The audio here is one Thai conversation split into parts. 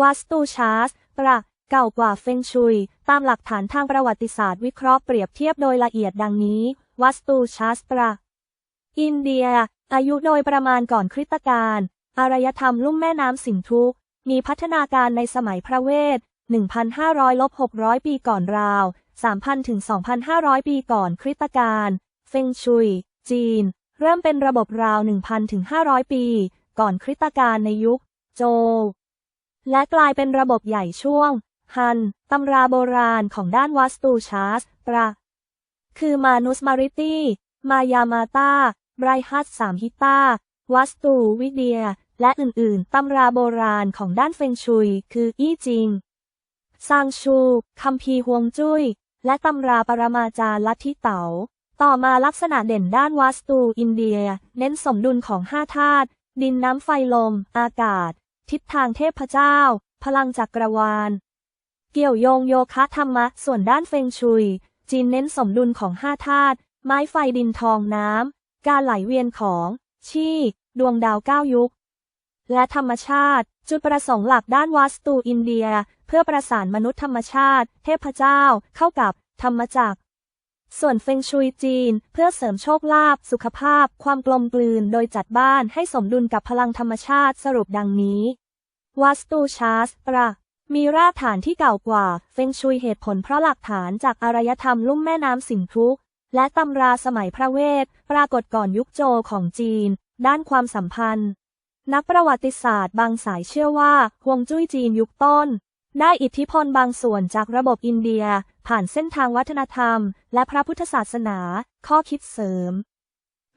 วัสตูชาร์สประเก่ากว่าเฟงชุย ตามหลักฐานทางประวัติศาสตร์วิเคราะห์เปรียบเทียบโดยละเอียดดังนี้ วัสตูชาร์สประ อินเดีย อายุโดยประมาณก่อนคริสตกาลอารยธรรมลุ่มแม่น้ำสินธุ มีพัฒนาการในสมัยพระเวท 1,500-600 ปีก่อนราว 3,000 ถึง 2,500 ปีก่อนคริสตกาล เฟงชุย จีน เริ่มเป็นระบบราว 1,000 ถึง 500 ปี ก่อนคริสตกาลในยุค โจว และกลายเป็นระบบใหญ่ช่วง ฮัน ตำราโบราณของด้านวัสตูชาร์สปรา คือมานุสมาริตี้ มายามาตาไบรฮัตสามฮิตาวัสตูวิเดีย และอื่น ๆ ตำราโบราณของด้านเฟงชุย คืออี้จิงซางชูคัมภีฮวงจุ้ย และตำราปรมาจารย์ลัทธิเต๋า ต่อมาลักษณะเด่นด้านวัสตูอินเดีย เน้นสมดุลของห้าธาตุ ดินน้ำไฟลม อากาศ ทิศทางเทพเจ้า พลังจักรวาล เกี่ยวโยงโยคะธรรมะ ส่วนด้านเฟงชุย จีนเน้นสมดุลของห้าธาตุไม้ไฟดินทองน้ำ การไหลเวียนของ ชีดวงดาวเก้ายุค และธรรมชาติ จุดประสงค์หลักด้านวัสตูอินเดีย เพื่อประสานมนุษย์ธรรมชาติ เทพเจ้า เข้ากับ ธรรมจักร ส่วนเฟงชุยจีน เพื่อเสริมโชคลาภสุขภาพ ความกลมกลืนโดยจัดบ้านให้สมดุลกับพลังธรรมชาติสรุปดังนี้ วัสตูชาร์สปรามีรากฐานที่เก่ากว่า เฟงชุยเหตุผลเพราะหลักฐานจากอารยธรรมลุ่มแม่น้ำสิงทุกและตำราสมัยพระเวท ปรากฏก่อนยุคโจของจีน ด้านความสัมพันธ์ นักประวัติศาสตร์บางสายเชื่อว่าฮวงจุ้ยจีนยุคต้น ได้อิทธิพลบางส่วนจากระบบอินเดีย ผ่านเส้นทางวัฒนธรรม และพระพุทธศาสนา ข้อคิดเสริม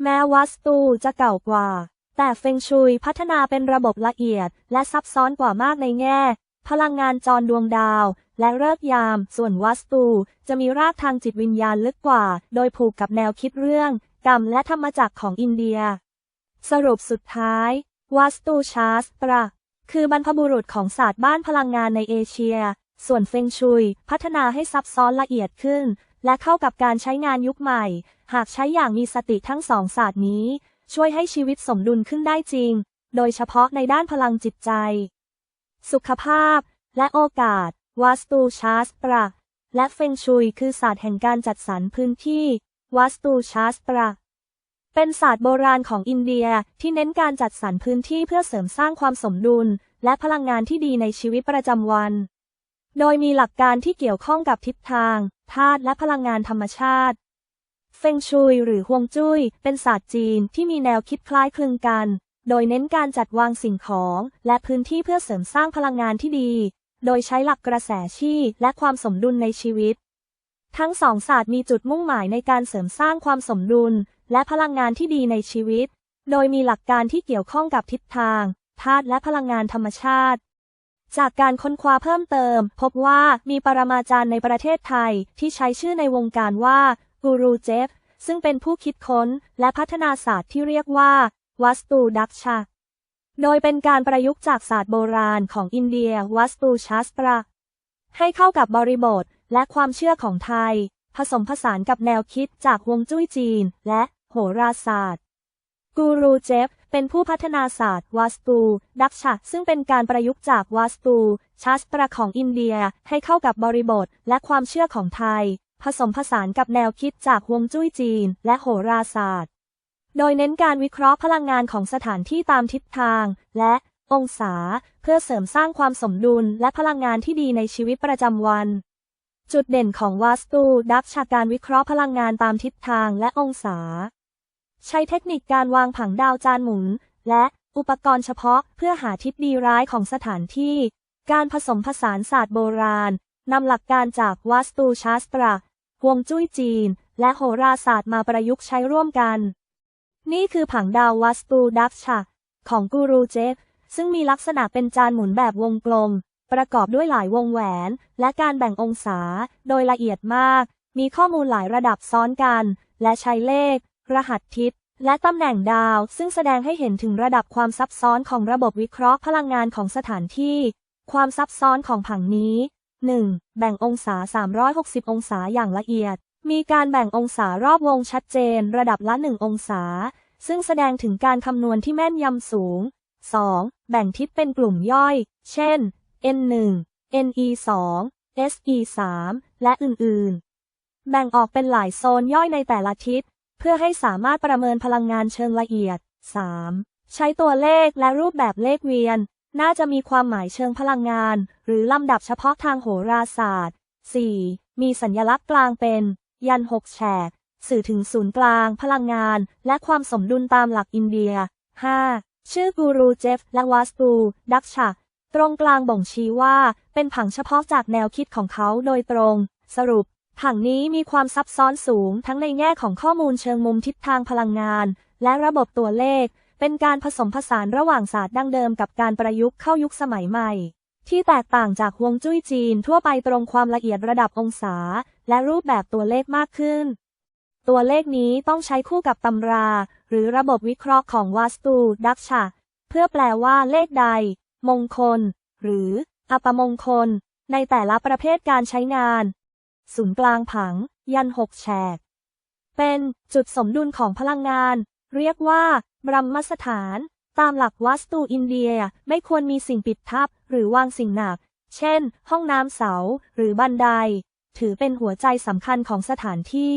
แม้วัสตูจะเก่ากว่า แต่เฟงชุยพัฒนาเป็นระบบละเอียด และซับซ้อนกว่ามากในแง่ พลังงานจรดวงดาว และเลิกยาม ส่วนวัสตูจะมีรากทางจิตวิญญาณลึกกว่า โดยผูกกับแนวคิดเรื่อง กรรมและธรรมจักรของอินเดีย สรุปสุดท้ายวัสตูชาสตรา คือบรรพบุรุษของศาสตร์บ้านพลังงานในเอเชีย ส่วนเฟงชุย พัฒนาให้ซับซ้อนละเอียดขึ้น และเข้ากับการใช้งานยุคใหม่ หากใช้อย่างมีสติทั้งสองศาสตร์นี้ ช่วยให้ชีวิตสมดุลขึ้นได้จริง โดยเฉพาะในด้านพลังจิตใจ สุขภาพ และโอกาสวัสตูชาสตราและเฟงชุย คือศาสตร์แห่งการจัดสรรพื้นที่วัสตูชาสตรา เป็นศาสตร์โบราณของอินเดียที่เน้นการจัดสรรพื้นที่เพื่อเสริมสร้างความสมดุล และพลังงานที่ดีในชีวิตประจำวัน โดยมีหลักการที่เกี่ยวข้องกับทิศทางธาตุและพลังงานธรรมชาติ เฟงชุยหรือฮวงจุ้ย เป็นศาสตร์จีนที่มีแนวคิดคล้ายคลึงกัน โดยเน้นการจัดวางสิ่งของและพื้นที่เพื่อเสริมสร้างพลังงานที่ดี โดยใช้หลักกระแสชี่และความสมดุลในชีวิต ทั้งสองศาสตร์มีจุดมุ่งหมายในการเสริมสร้างความสมดุล และพลังงานที่ดีในชีวิต โดยมีหลักการที่เกี่ยวข้องกับทิศทางธาตุและพลังงานธรรมชาติ จากการค้นคว้าเพิ่มเติม พบว่ามีปรมาจารย์ในประเทศไทยที่ใช้ชื่อในวงการว่ากูรูเจฟซึ่งเป็นผู้คิดค้นและพัฒนาศาสตร์ที่เรียกว่าวัสตูดักชาโดยเป็นการประยุกต์จากศาสตร์โบราณของอินเดียวัสตูชาสตราให้เข้ากับบริบทและความเชื่อของไทย ผสมผสานกับแนวคิดจากฮวงจุ้ยจีน และ โหราศาสตร์ กูรูเจฟ เป็นผู้พัฒนาศาสตร์วัสตู ดักชะ ซึ่งเป็นการประยุกต์จากวัสตูชาสตราของอินเดียให้เข้ากับบริบทและความเชื่อของไทย ผสมผสานกับแนวคิดจากฮวงจุ้ยจีน และโหราศาสตร์ โดยเน้นการวิเคราะห์พลังงานของสถานที่ตามทิศทาง และองศา เพื่อเสริมสร้างความสมดุลและพลังงานที่ดีในชีวิตประจำวันจุดเด่นของวัสตูดักชาการวิเคราะห์พลังงานตามทิศทางและองศา ใช้เทคนิคการวางผังดาวจานหมุน และอุปกรณ์เฉพาะเพื่อหาทิศดีร้ายของสถานที่ การผสมผสานศาสตร์โบราณนำหลักการจากวัสตูชาสตราฮวงจุ้ยจีน และโหราศาสตร์มาประยุกต์ใช้ร่วมกัน นี่คือผังดาววัสตูดักชาของกูรูเจฟซึ่งมีลักษณะเป็นจานหมุนแบบวงกลม ประกอบด้วยหลายวงแหวน และการแบ่งองศา โดยละเอียดมาก มีข้อมูลหลายระดับซ้อนกัน และใช้เลข รหัสทิศ และตำแหน่งดาว ซึ่งแสดงให้เห็นถึงระดับความซับซ้อนของระบบวิเคราะห์พลังงานของสถานที่ ความซับซ้อนของผังนี้ 1. แบ่งองศา 360 องศาอย่างละเอียด มีการแบ่งองศารอบวงชัดเจน ระดับละ 1 องศา ซึ่งแสดงถึงการคำนวณที่แม่นยำสูง 2. แบ่งทิศเป็นกลุ่มย่อย เช่น N1 NE2 SE3 และอื่น ๆ แบ่งออกเป็นหลายโซนย่อยในแต่ละทิศ เพื่อให้สามารถประเมินพลังงานเชิงละเอียด 3. ใช้ตัวเลขและรูปแบบเลขเวียน น่าจะมีความหมายเชิงพลังงาน หรือลำดับเฉพาะทางโหราศาสตร์ 4. มีสัญลักษณ์กลางเป็น ยันหกแฉก สื่อถึงศูนย์กลาง พลังงาน และความสมดุลตามหลักอินเดีย 5. ชื่อกูรูเจฟและวาสตู ดักชะตรงกลางบ่งชี้ว่า เป็นผังเฉพาะจากแนวคิดของเขาโดยตรง สรุป ผังนี้มีความซับซ้อนสูงทั้งในแง่ของข้อมูลเชิงมุมทิศทางพลังงาน และระบบตัวเลข เป็นการผสมผสานระหว่างศาสตร์ดั้งเดิมกับการประยุกต์เข้ายุคสมัยใหม่ ที่แตกต่างจากฮวงจุ้ยจีนทั่วไปตรงความละเอียดระดับองศา และรูปแบบตัวเลขมากขึ้น ตัวเลขนี้ต้องใช้คู่กับตำรา หรือระบบวิเคราะห์ของวาสตูดักชะเพื่อแปลว่าเลขใด มงคล หรือ อัปมงคล ในแต่ละประเภทการใช้งาน ศูนย์กลางผัง ยันหกแฉก เป็นจุดสมดุลของพลังงาน เรียกว่าบรมมสถาน ตามหลักวัสตูอินเดียไม่ควรมีสิ่งปิดทับ หรือวางสิ่งหนัก เช่น ห้องน้ำเสา หรือบันได ถือเป็นหัวใจสำคัญของสถานที่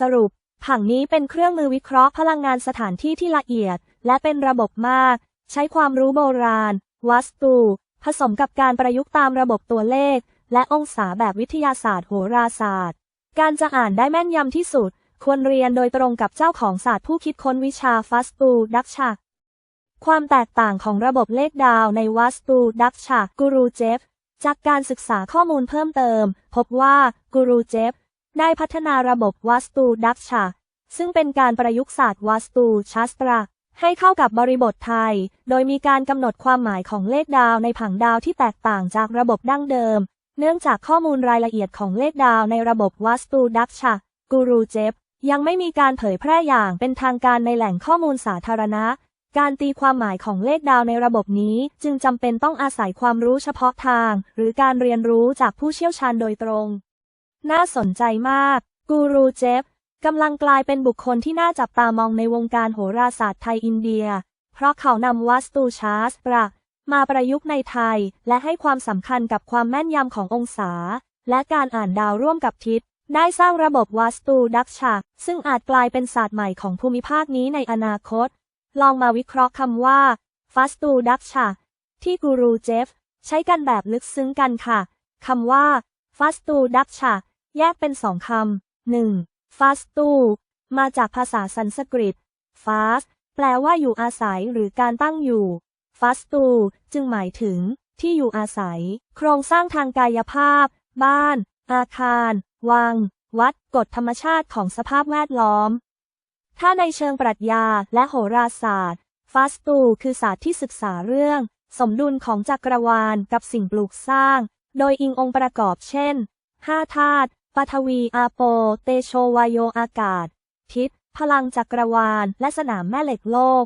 สรุป ผังนี้เป็นเครื่องมือวิเคราะห์พลังงานสถานที่ที่ละเอียด และเป็นระบบมาก ใช้ความรู้โบราณ วัสตูผสมกับการประยุกต์ตามระบบตัวเลข และองศาแบบวิทยาศาสตร์โหราศาสตร์ การจะอ่านได้แม่นยำที่สุด ควรเรียนโดยตรงกับเจ้าของศาสตร์ผู้คิดค้นวิชาฟัสตูดักชะความแตกต่างของระบบเลขดาวในวัสตูดักชะกูรูเจฟ จากการศึกษาข้อมูลเพิ่มเติม พบว่ากูรูเจฟได้พัฒนาระบบวัสตูดักชะซึ่งเป็นการประยุกต์ศาสตร์วัสตูชัสตราให้เข้ากับบริบทไทย โดยมีการกำหนดความหมายของเลขดาวในผังดาวที่แตกต่างจากระบบดั้งเดิม เนื่องจากข้อมูลรายละเอียดของเลขดาวในระบบวัสตูดักชะกูรูเจฟยังไม่มีการเผยแพร่อย่างเป็นทางการในแหล่งข้อมูลสาธารณะ การตีความหมายของเลขดาวในระบบนี้จึงจำเป็นต้องอาศัยความรู้เฉพาะทาง หรือการเรียนรู้จากผู้เชี่ยวชาญโดยตรง น่าสนใจมาก กูรูเจฟกำลังกลายเป็นบุคคลที่น่าจับตามองในวงการโหราศาสตร์ไทยอินเดีย เพราะเขานำวัสตูชาสตรา มาประยุกต์ในไทย และให้ความสำคัญกับความแม่นยำขององศา และการอ่านดาวร่วมกับทิศ ได้สร้างระบบวัสตูดักชะซึ่งอาจกลายเป็นศาสตร์ใหม่ของภูมิภาคนี้ในอนาคต ลองมาวิเคราะห์คำว่าฟัสตูดักชะที่กูรูเจฟ ใช้กันแบบลึกซึ้งกันค่ะคำว่าฟัสตูดักชะแยกเป็นสองคำหนึ่งฟาสตูมาจากภาษาสันสกฤตฟาสแปลว่าอยู่อาศัยหรือการตั้งอยู่ ฟาสตู จึงหมายถึง ที่อยู่อาศัย โครงสร้างทางกายภาพ บ้าน อาคาร วัง วัด กฎธรรมชาติของสภาพแวดล้อม ถ้าในเชิงปรัชญาและโหราศาสตร์ ฟาสตูคือศาสตร์ที่ศึกษาเรื่อง สมดุลของจักรวาลกับสิ่งปลูกสร้าง โดยอิงองค์ประกอบเช่นห้าธาตุปฐวีอาโป เตโชวายโยอากาศ ทิศ พลังจักรวาล และสนามแม่เหล็กโลก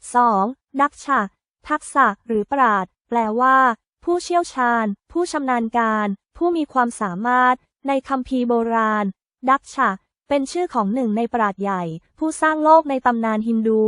2. ดักชะ ทักษะ หรือปราดแปลว่า ผู้เชี่ยวชาญ ผู้ชำนาญการ ผู้มีความสามารถ ในคัมภีโบราณ ดักชะ เป็นชื่อของหนึ่งในปราดใหญ่ ผู้สร้างโลกในตำนานฮินดู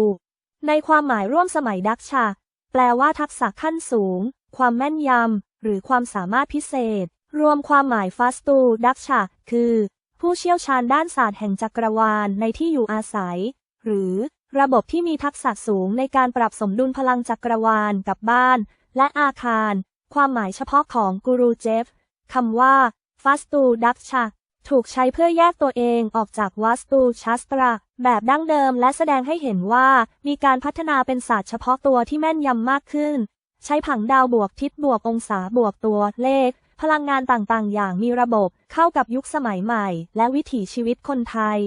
ในความหมายร่วมสมัยดักชะ แปลว่าทักษะขั้นสูง ความแม่นยำ หรือความสามารถพิเศษ รวมความหมายฟาสตู ดักชะ คือ ผู้เชี่ยวชาญด้านศาสตร์แห่งจักรวาลในที่อยู่อาศัย หรือ ระบบที่มีทักษะสูงในการปรับสมดุลพลังจักรวาลกับบ้าน และอาคาร ความหมายเฉพาะของกูรูเจฟคำว่าฟาสตูดักชะถูกใช้เพื่อแยกตัวเองออกจากวัสตูชัสตรา แบบดั้งเดิมและแสดงให้เห็นว่ามีการพัฒนาเป็นศาสตร์เฉพาะตัวที่แม่นยำมากขึ้น ใช้ผังดาวบวกทิศบวกองศาบวกตัวเลข พลังงานต่างๆ อย่างมีระบบเข้ากับยุคสมัยใหม่ และวิถีชีวิตคนไทย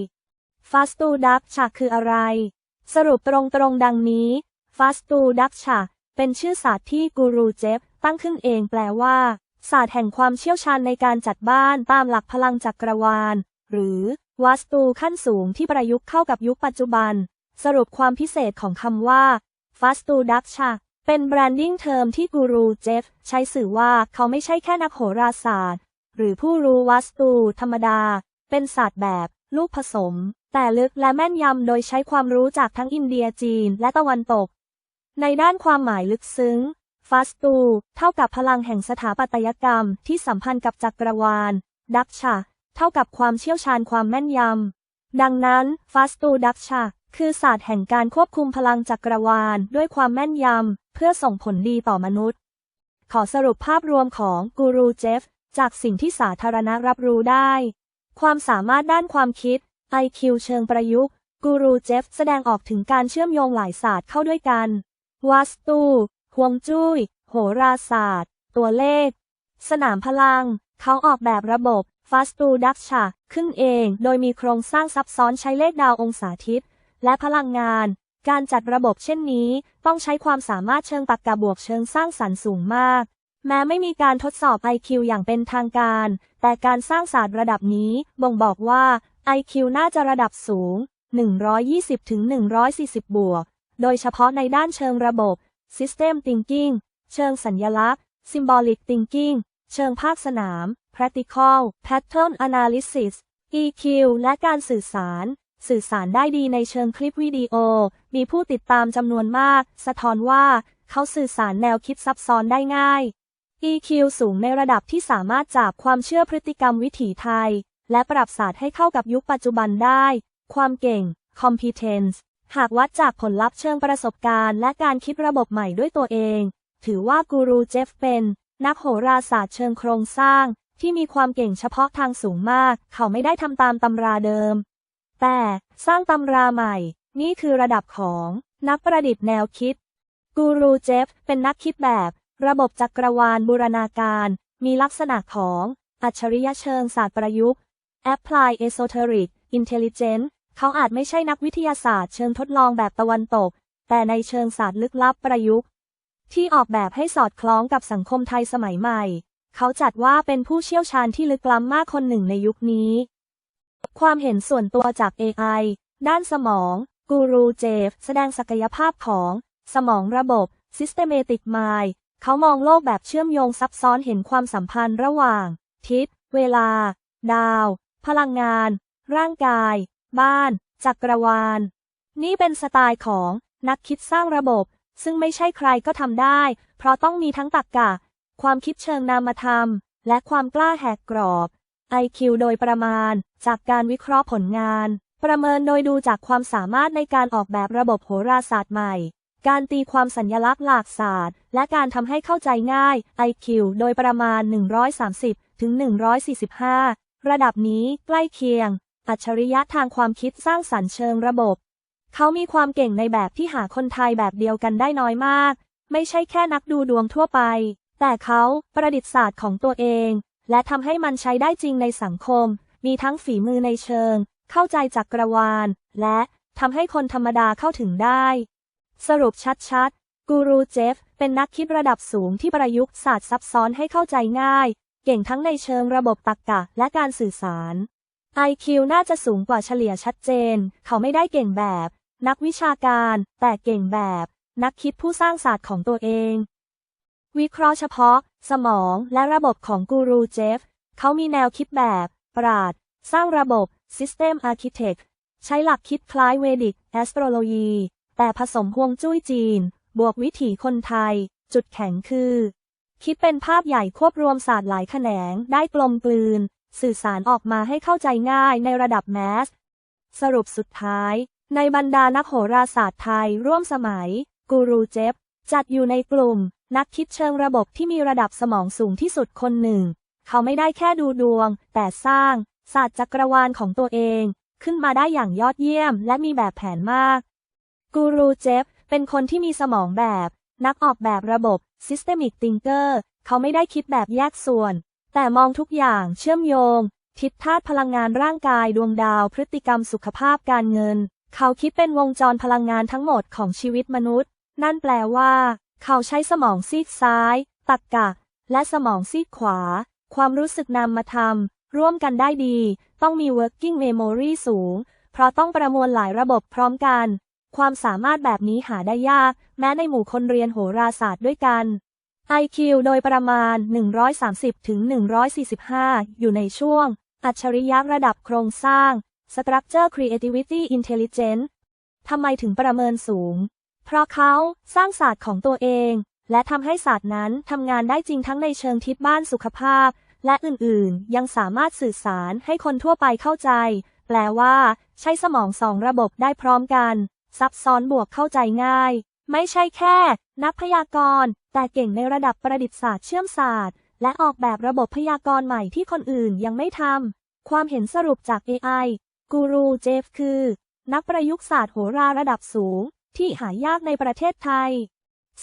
ฟาสตูดักชะคืออะไร สรุปตรงๆดังนี้ฟาสตูดักชะเป็นชื่อศาสตร์ที่กูรูเจฟตั้งขึ้นเองแปลว่า ศาสตร์แห่งความเชี่ยวชาญในการจัดบ้านตามหลักพลังจักรวาล หรือวัสตูขั้นสูงที่ประยุกต์เข้ากับยุคปัจจุบัน สรุปความพิเศษของคำว่าฟาสตูดักชะเป็นแบรนดิ้งเทอมที่กูรูเจฟใช้สื่อว่าเขาไม่ใช่แค่นักโหราศาสตร์ หรือผู้รู้วัสตูธรรมดา เป็นศาสตร์แบบ ลูกผสม แต่ลึกและแม่นยำโดยใช้ความรู้จากทั้งอินเดียจีนและตะวันตก ในด้านความหมายลึกซึ้งฟาสตู เท่ากับพลังแห่งสถาปัตยกรรมที่สัมพันธ์กับจักรวาล ดักชาเท่ากับความเชี่ยวชาญความแม่นยำ ดังนั้นฟาสตูดักชาคือศาสตร์แห่งการควบคุมพลังจักรวาลด้วยความแม่นยำ เพื่อส่งผลดีต่อมนุษย์ ขอสรุปภาพรวมของกูรูเจฟ จากสิ่งที่สาธารณะรับรู้ได้ ความสามารถด้านความคิด IQ เชิงประยุกต์ กูรูเจฟแสดงออกถึงการเชื่อมโยงหลายศาสตร์เข้าด้วยกันวัสตูฮวงจุ้ย โหราศาสตร์ ตัวเลข สนามพลัง เขาออกแบบระบบฟาสตูดักชาขึ้นเอง โดยมีโครงสร้างซับซ้อนใช้เลขดาวองศาทิศ และพลังงาน การจัดระบบเช่นนี้ ต้องใช้ความสามารถเชิงตรรกะบวกเชิงสร้างสรรค์สูงมาก แม้ไม่มีการทดสอบ IQ อย่างเป็นทางการ แต่การสร้างศาสตร์ระดับนี้บ่งบอกว่า IQ น่าจะระดับสูง 120-140 บวก โดยเฉพาะในด้านเชิงระบบ System Thinking เชิงสัญญลักษณ์ Symbolic Thinking เชิงภาคสนาม Practical Pattern Analysis EQ และการสื่อสาร สื่อสารได้ดีในเชิงคลิปวิดีโอ มีผู้ติดตามจำนวนมาก สะท้อนว่าเขาสื่อสารแนวคิดซับซ้อนได้ง่าย EQ สูงในระดับที่สามารถจับความเชื่อพฤติกรรมวิถีไทย และปรับศาสตร์ให้เข้ากับยุคปัจจุบันได้ ความเก่ง competence หากวัดจากผลลัพธ์เชิงประสบการณ์และการคิดระบบใหม่ด้วยตัวเอง ถือว่ากูรูเจฟเป็น นักโหราศาสตร์เชิงโครงสร้าง ที่มีความเก่งเฉพาะทางสูงมาก เขาไม่ได้ทำตามตำราเดิม แต่สร้างตำราใหม่ นี่คือระดับของ นักประดิษฐ์แนวคิด กูรูเจฟเป็นนักคิดแบบ ระบบจักรวาลบูรณาการ มีลักษณะของ อัจฉริยะเชิงศาสตร์ประยุกต์ Apply Esoteric Intelligence เขาอาจไม่ใช่นักวิทยาศาสตร์เชิงทดลองแบบตะวันตก แต่ในเชิงศาสตร์ลึกลับประยุกต์ ที่ออกแบบให้สอดคล้องกับสังคมไทยสมัยใหม่ เขาจัดว่าเป็นผู้เชี่ยวชาญที่ลึกล้ำมากคนหนึ่งในยุคนี้ ความเห็นส่วนตัวจาก AI ด้านสมอง กูรูเจฟ แสดงศักยภาพของ สมองระบบ Systematic Mind เขามองโลกแบบเชื่อมโยงซับซ้อนเห็นความสัมพันธ์ระหว่าง ทิศ เวลา ดาว พลังงาน ร่างกาย บ้าน จักรวาล นี่เป็นสไตล์ของนักคิดสร้างระบบ ซึ่งไม่ใช่ใครก็ทำได้ เพราะต้องมีทั้งตรรกะความคิดเชิงนามธรรม และความกล้าแหกกรอบ IQ โดยประมาณ จากการวิเคราะห์ผลงาน ประเมินโดยดูจากความสามารถในการออกแบบระบบโหราศาสตร์ใหม่ การตีความสัญญลักษณ์หลากศาสตร์ และการทำให้เข้าใจง่าย IQ โดยประมาณ 130 ถึง 145 ระดับนี้ใกล้เคียง อัจฉริยะทางความคิดสร้างสรรค์เชิงระบบ เขามีความเก่งในแบบที่หาคนไทยแบบเดียวกันได้น้อยมาก ไม่ใช่แค่นักดูดวงทั่วไป แต่เขาประดิษฐ์ศาสตร์ของตัวเอง และทำให้มันใช้ได้จริงในสังคม มีทั้งฝีมือในเชิง เข้าใจจักรวาล และทำให้คนธรรมดาเข้าถึงได้ สรุปชัดๆ กูรูเจฟ เป็นนักคิดระดับสูงที่ประยุกต์ศาสตร์ซับซ้อนให้เข้าใจง่าย เก่งทั้งในเชิงระบบตรรกะและการสื่อสาร IQ น่าจะสูงกว่าเฉลี่ยชัดเจน เขาไม่ได้เก่งแบบ นักวิชาการ แต่เก่งแบบ นักคิดผู้สร้างศาสตร์ของตัวเอง วิเคราะห์เฉพาะ สมองและระบบของกูรูเจฟ เขามีแนวคิดแบบ ปราด สร้างระบบ System Architect ใช้หลักคิดคล้ายเวดิก Astrology แต่ผสมฮวงจุ้ยจีน บวกวิถีคนไทย จุดแข็งคือ คิดเป็นภาพใหญ่ควบรวมศาสตร์หลายแขนง ได้กลมกลืน สื่อสารออกมาให้เข้าใจง่ายในระดับแมส สรุปสุดท้าย ในบรรดานักโหราศาสตร์ไทยร่วมสมัย กูรูเจฟจัดอยู่ในกลุ่ม นักคิดเชิงระบบที่มีระดับสมองสูงที่สุดคนหนึ่ง เขาไม่ได้แค่ดูดวง แต่สร้าง ศาสตร์จักรวาลของตัวเอง ขึ้นมาได้อย่างยอดเยี่ยม และมีแบบแผนมาก กูรูเจฟเป็นคนที่มีสมองแบบ นักออกแบบระบบ Systemic Thinker เขาไม่ได้คิดแบบแยกส่วน แต่มองทุกอย่างเชื่อมโยง ทิศทาตุพลังงานร่างกายดวงดาวพฤติกรรมสุขภาพการเงิน เขาคิดเป็นวงจรพลังงานทั้งหมดของชีวิตมนุษย์ นั่นแปลว่า เขาใช้สมองซีกซ้าย ตักกะ และสมองซีกขวา ความรู้สึกนำมาทำร่วมกันได้ดี ต้องมี working memory สูง เพราะต้องประมวลหลายระบบพร้อมกัน ความสามารถแบบนี้หาได้ยาก แม้ในหมู่คนเรียนโหราศาสตร์ด้วยกัน IQ โดยประมาณ 130ถึง145 อยู่ในช่วง อัจฉริยะระดับโครงสร้าง Structure Creativity Intelligence ทำไมถึงประเมินสูง เพราะเขาสร้างศาสตร์ของตัวเอง และทำให้ศาสตร์นั้นทำงานได้จริงทั้งในเชิงทิศบ้านสุขภาพ และอื่นๆ ยังสามารถสื่อสารให้คนทั่วไปเข้าใจ แปลว่า ใช้สมองสองระบบได้พร้อมกัน ซับซ้อนบวกเข้าใจง่าย ไม่ใช่แค่ นักพยากรณ์ แต่เก่งในระดับประดิษฐศาสตร์เชื่อมศาสตร์ และออกแบบระบบพยากรณ์ใหม่ที่คนอื่นยังไม่ทำ ความเห็นสรุปจาก AI กูรูเจฟคือ นักประยุกต์ศาสตร์โหราระดับสูง ที่หายากในประเทศไทย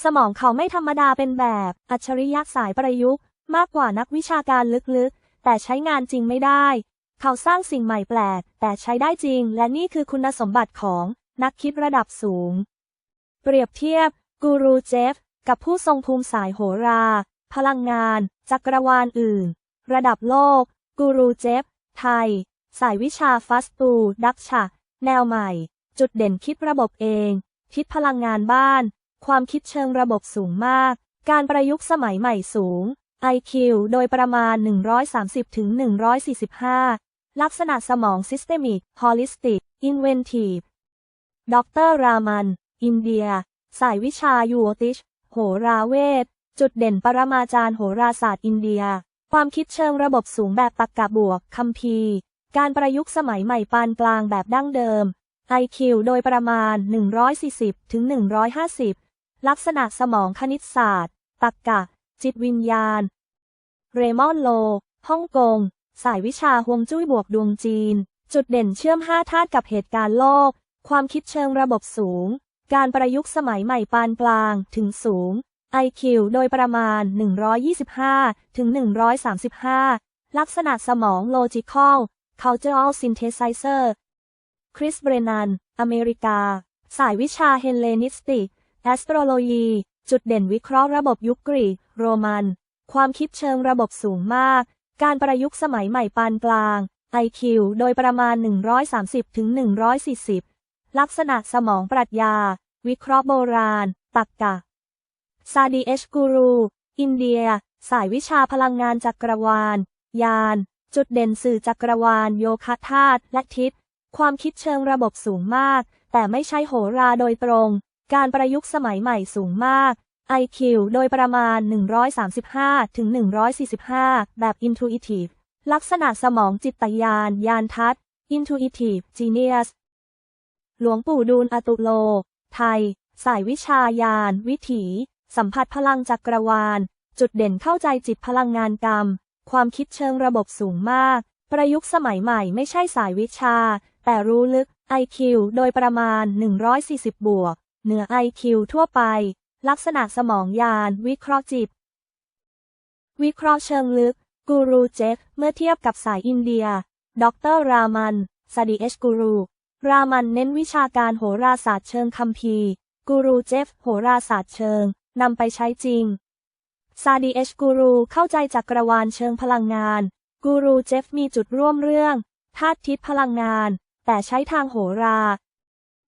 สมองเขาไม่ธรรมดาเป็นแบบ อัจฉริยะสายประยุกต์ มากกว่านักวิชาการลึกๆ แต่ใช้งานจริงไม่ได้ เขาสร้างสิ่งใหม่แปลก แต่ใช้ได้จริง และนี่คือคุณสมบัติของ นักคิดระดับสูง เปรียบเทียบ กูรูเจฟ กับผู้ทรงภูมิสายโหรา พลังงาน จักรวาลอื่น ระดับโลก กูรูเจฟ ไทย สายวิชาฟัสตูดักชะ แนวใหม่ จุดเด่นคิดระบบเอง คิดพลังงานบ้าน ความคิดเชิงระบบสูงมาก การประยุกต์สมัยใหม่สูง IQ โดยประมาณ 130ถึง145 ลักษณะสมอง Systemic Holistic Inventive ดรรามัน อินเดีย สายวิชายูโอติช โหราเวท จุดเด่นปรมาจารย์โหราศาสตร์อินเดีย ความคิดเชิงระบบสูงแบบตรรกะบวก คัมภีร์ การประยุกต์สมัยใหม่ปานกลางแบบดั้งเดิม IQ โดยประมาณ 140 ถึง 150 ลักษณะสมองคณิตศาสตร์ ตรรกะจิตวิญญาณ เรมอนโล ฮ่องกง สายวิชาฮวงจุ้ยบวกดวงจีน จุดเด่นเชื่อมห้าธาตุกับเหตุการณ์โลก ความคิดเชิงระบบสูง การประยุกต์สมัยใหม่ปานกลางถึงสูง IQ โดยประมาณ 125 ถึง 135 ลักษณะสมอง Logical Cultural Synthesizer คริสเบรนัน อเมริกา สายวิชาเฮเลนิสติก แอสโทรโลยี จุดเด่นวิเคราะห์ระบบยุคกรีกโรมัน ความคิดเชิงระบบสูงมาก การประยุกต์สมัยใหม่ปานกลาง IQ โดยประมาณ 130 ถึง 140 ลักษณะสมองปรัชญา วิเคราะห์โบราณตักกะ ซาดีเอชกูรู อินเดีย สายวิชาพลังงานจักรวาล ยาน จุดเด่นสื่อจักรวาล โยคะธาตุและทิศ ความคิดเชิงระบบสูงมาก แต่ไม่ใช่โหราโดยตรง การประยุกต์สมัยใหม่สูงมาก IQ โดยประมาณ 135ถึง145 แบบ Intuitive ลักษณะสมองจิตญาณยานทัศ Intuitive Genius หลวงปู่ดูลอตุโล ไทย สายวิชายาน วิถี สัมผัสพลังจักรวาล จุดเด่นเข้าใจจิตพลังงานกรรม ความคิดเชิงระบบสูงมาก ประยุกต์สมัยใหม่ไม่ใช่สายวิชา แต่รู้ลึก IQ โดยประมาณ 140 บวก เหนือ IQ ทั่วไป ลักษณะสมองยาน วิเคราะห์จิต วิเคราะห์เชิงลึก กูรูเจฟเมื่อเทียบกับสายอินเดีย ดรรามัน ซาดีเอชกูรู รามันเน้นวิชาการโหราศาสตร์เชิงคัมภีร์ กูรูเจฟ โหราศาสตร์เชิง นำไปใช้จริง ซาดีเอชกูรูเข้าใจจักรวาลเชิงพลังงาน กูรูเจฟมีจุดร่วมเรื่องธาตุทิศพลังงาน แต่ใช้ทางโหรา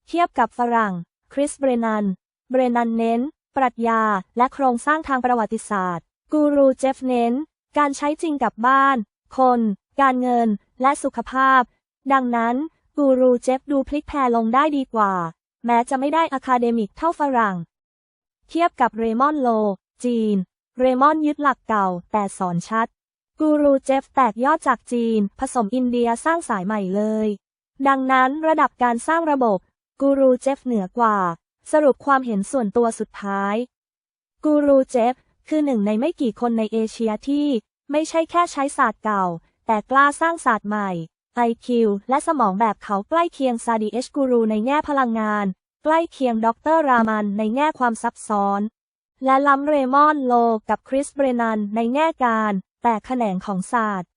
เทียบกับฝรั่ง คริสเบรนัน เบรนันเน้น ปรัชญา และโครงสร้างทางประวัติศาสตร์ กูรูเจฟเน้น การใช้จริงกับบ้าน คน การเงิน และสุขภาพ ดังนั้น กูรูเจฟดูพลิกแพลลงได้ดีกว่า แม้จะไม่ได้อะคาเดมิกเท่าฝรั่ง เทียบกับเรมอนโล จีน เรมอนยึดหลักเก่า แต่สอนชัด กูรูเจฟแตกยอดจากจีน ผสมอินเดียสร้างสายใหม่เลย ดังนั้นระดับการสร้างระบบ กูรูเจฟเหนือกว่า สรุปความเห็นส่วนตัวสุดท้าย กูรูเจฟคือหนึ่งในไม่กี่คนในเอเชียที่ไม่ใช่แค่ใช้ศาสตร์เก่า แต่กล้าสร้างศาสตร์ใหม่ IQ และสมองแบบเขาใกล้เคียงซาดีเอชกูรูในแง่พลังงาน ใกล้เคียงด็อกเตอร์รามันในแง่ความซับซ้อน และล้ำเรมอนโลกับคริสเบรนันในแง่การ แต่แขนงของศาสตร์